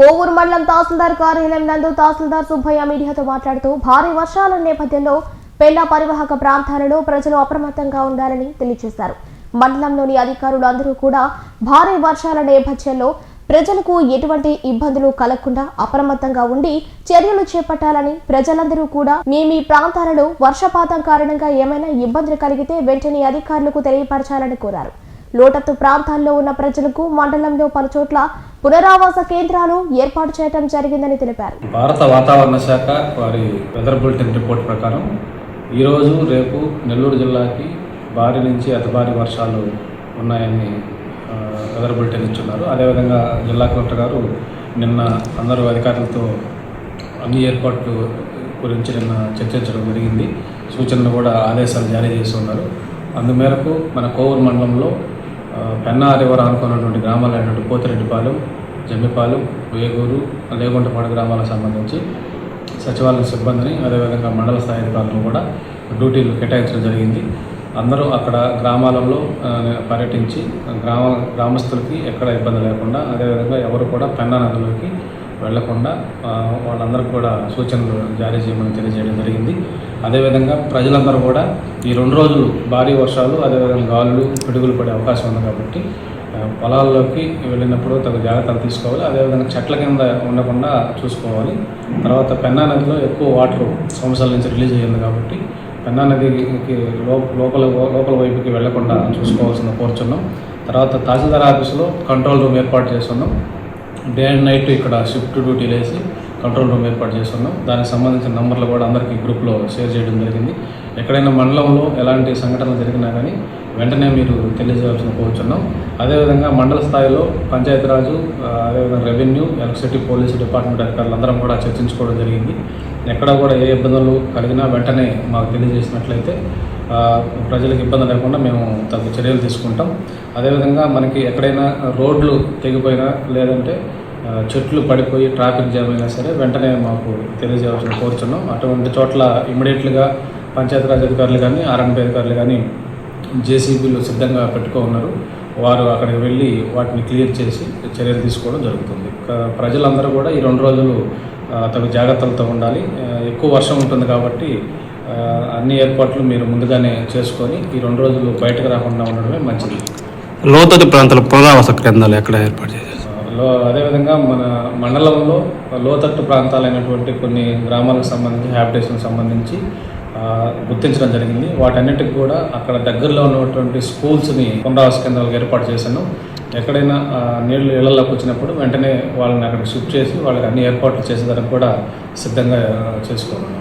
కోవూరు మండలం తహసీల్దార్ కార్యాలయం నందు తహసీల్దార్ సుబ్బయ్య మీడియాతో మాట్లాడుతూ భారీ వర్షాల నేపథ్యంలో పెళ్ళ పరివాహక ప్రాంతాలలో ప్రజలు అప్రమత్తంగా ఉండాలని తెలియజేశారు. మండలంలోని అధికారులు అందరూ కూడా భారీ వర్షాల నేపథ్యంలో ప్రజలకు ఎటువంటి ఇబ్బందులు కలగకుండా అప్రమత్తంగా ఉండి చర్యలు చేపట్టాలని ప్రజలందరూ కూడా మీ మీ ప్రాంతాలలో వర్షపాతం కారణంగా ఏమైనా ఇబ్బందులు కలిగితే వెంటనే అధికారులకు తెలియపరచాలని కోరారు. లోటత్తు ప్రాంతాల్లో ఉన్న ప్రజలకు మండలంలో పలుచోట్ల పునరావాస కేంద్రాలు ఏర్పాటు చేయడం జరిగిందని తెలిపారు. భారత వాతావరణ శాఖ వారి వెదర్ బులెటిన్ రిపోర్ట్ ప్రకారం ఈరోజు రేపు నెల్లూరు జిల్లాకి భారీ నుంచి అతి భారీ వర్షాలు ఉన్నాయని వెదర్ బులెటిన్ ఇచ్చున్నారు. అదేవిధంగా జిల్లా కలెక్టర్ గారు నిన్న అందరూ అధికారులతో అన్ని ఏర్పాట్లు గురించి నిన్న చర్చించడం జరిగింది. సూచనలు కూడా ఆదేశాలు జారీ చేసి ఉన్నారు. అందుమేరకు మన కోవూరు మండలంలో పెన్నా రివర్ అనుకున్నటువంటి గ్రామాలైనటువంటి పోతిరెడ్డిపాలెం జమ్మిపాలెం వేగూరు లేగుంటపాడు గ్రామాలకు సంబంధించి సచివాలయ సిబ్బందిని అదేవిధంగా మండల స్థాయి అధికారులను కూడా డ్యూటీలు కేటాయించడం జరిగింది. అందరూ అక్కడ గ్రామాలలో పర్యటించి గ్రామ గ్రామస్తులకి ఎక్కడ ఇబ్బంది లేకుండా అదేవిధంగా ఎవరు కూడా పెన్నా నదిలోకి వెళ్ళకుండా వాళ్ళందరికీ కూడా సూచనలు జారీ చేయమని తెలియజేయడం జరిగింది. అదేవిధంగా ప్రజలందరూ కూడా ఈ రెండు రోజులు భారీ వర్షాలు అదేవిధంగా గాలులు పిడుగులు పడే అవకాశం ఉంది కాబట్టి పొలాల్లోకి వెళ్ళినప్పుడు తగు జాగ్రత్తలు తీసుకోవాలి. అదేవిధంగా చెట్ల కింద ఉండకుండా చూసుకోవాలి. తర్వాత పెన్నా నదిలో ఎక్కువ వాటర్ సంవత్సరాల నుంచి రిలీజ్ అయ్యింది కాబట్టి పెన్నా నదికి లో- లోపల లోపల వైపుకి వెళ్ళకుండా చూసుకోవాల్సిన కోరుచున్నాం. తర్వాత తహసీల్దార్ ఆఫీసులో కంట్రోల్ రూమ్ ఏర్పాటు చేస్తున్నాం. డే అండ్ నైట్ ఇక్కడ షిఫ్ట్ డ్యూటీలు వేసి కంట్రోల్ రూమ్ ఏర్పాటు చేస్తున్నాం. దానికి సంబంధించిన నంబర్లు కూడా అందరికీ గ్రూప్లో షేర్ చేయడం జరిగింది. ఎక్కడైనా మండలంలో ఎలాంటి సంఘటనలు జరిగినా కానీ వెంటనే మీరు తెలియజేయాల్సిన కోరుచున్నాం. అదేవిధంగా మండల స్థాయిలో పంచాయతీరాజు అదేవిధంగా రెవెన్యూ ఎలక్ట్రిసిటీ పోలీసు డిపార్ట్మెంట్ అధికారులు అందరం కూడా చర్చించుకోవడం జరిగింది. ఎక్కడ కూడా ఏ ఇబ్బందులు కలిగినా వెంటనే మాకు తెలియజేసినట్లయితే ప్రజలకు ఇబ్బంది లేకుండా మేము తగు చర్యలు తీసుకుంటాం. అదేవిధంగా మనకి ఎక్కడైనా రోడ్లు తెగిపోయినా లేదంటే చెట్లు పడిపోయి ట్రాఫిక్ జామ్ అయినా సరే వెంటనే మాకు తెలియజేయాల్సిన కోరుచున్నాం. అటువంటి చోట్ల ఇమ్మీడియట్లుగా పంచాయతీరాజ్ అధికారులు కానీ ఆర్ఎంపీ అధికారులు కానీ జేసీబీలు సిద్ధంగా పెట్టుకో ఉన్నారు వారు అక్కడికి వెళ్ళి వాటిని క్లియర్ చేసి చర్యలు తీసుకోవడం జరుగుతుంది. ప్రజలందరూ కూడా ఈ రెండు రోజులు తగు జాగ్రత్తలతో ఉండాలి. ఎక్కువ వర్షం ఉంటుంది కాబట్టి అన్ని ఏర్పాట్లు మీరు ముందుగానే చేసుకొని ఈ రెండు రోజులు బయటకు రాకుండా ఉండడమే మంచిది. లోతట్టు ప్రాంతాల పునరావాస కేంద్రాలు ఎక్కడ ఏర్పాటు చేశారు? లో అదేవిధంగా మన మండలంలో లోతట్టు ప్రాంతాలైనటువంటి కొన్ని గ్రామాలకు సంబంధించి హ్యాబిటేషన్ సంబంధించి గుర్తించడం జరిగింది. వాటన్నిటికి కూడా అక్కడ దగ్గరలో ఉన్నటువంటి స్కూల్స్ని పునరావాస కేంద్రాలకు ఏర్పాటు చేశాను. ఎక్కడైనా నీళ్ళు ఇళ్ళలోకి వచ్చినప్పుడు వెంటనే వాళ్ళని అక్కడికి షిఫ్ట్ చేసి వాళ్ళకి అన్ని ఏర్పాట్లు చేసేదానికి కూడా సిద్ధంగా చేసుకోవాలి.